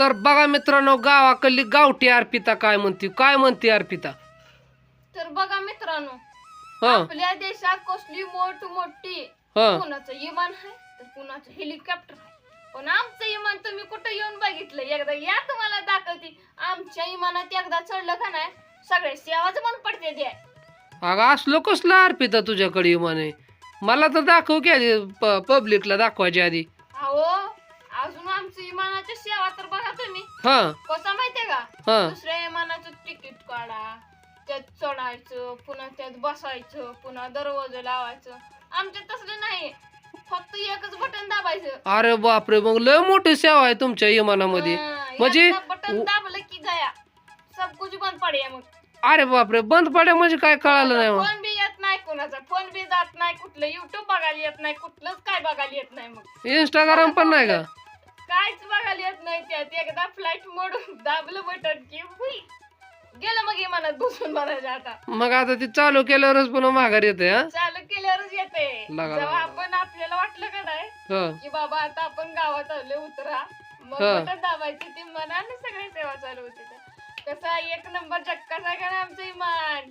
तर बघा मित्रांनो गावाकडली गावठी अर्पिता काय म्हणते काय म्हणते अर्पिता? तर बघा मित्रांनो हा. आपल्या देशात कसली मोठ मोठी हा. कुणाचं विमान आहे तर कुणाचं हेलिकॉप्टर आहे. पण आमचं विमान तुम्ही कुठं येऊन बघितलं? एकदा या तुम्हाला दाखवते. आमच्या विमानात एकदा चढलं का नाही सगळे सेवाच बंद पडते ते. अगं असलो कसला अर्पिता तुझ्याकडे म्हणे मला तर दाखव की आधी पब्लिकला दाखवायची आधी. अजून आमचं विमानाची सेवा तर बघा तुम्ही. हा. कसं माहितीये का? दुसऱ्या विमानाचं तिकीट काढा त्यात चढायचं पुन्हा त्यात बसायचं पुन्हा दरवाजा लावायचं. आमच्यात तसलं नाही. फक्त एकच बटन दाबायचं. अरे बापरे मग लय मोठी सेवा आहे तुमच्या विमानामध्ये म्हणजे- बटन दाबलं की जाया. सब कुछ बंद पडे मग. अरे बापरे बंद पड्या म्हणजे काय कळालं नाही मग? फोन बी येत नाही कोणाचा. फोन बी जात नाही कुठलं. युट्यूब बघायला येत नाही. कुठलंच काय बघायला येत नाही मग. इंस्टाग्राम पण नाही का? नाही त्यात एकदा फ्लाईट मोड दाबलं बटन की हुई. गेलं मग विमानात बसून बघायचं आता. मग आता ती चालू केल्यावरच पुन्हा माघार येते हा? चालू केल्यावरच येते. लगा, जेव्हा लगा. आपण आपल्याला वाटलं का नाही हा. की बाबा आता आपण गावात आलो उतरा. मग हा. बटन दाबायची ती मनाने सगळी सेवा चालू होती. कसं एक नंबर चक्का आहे का आमचं इमान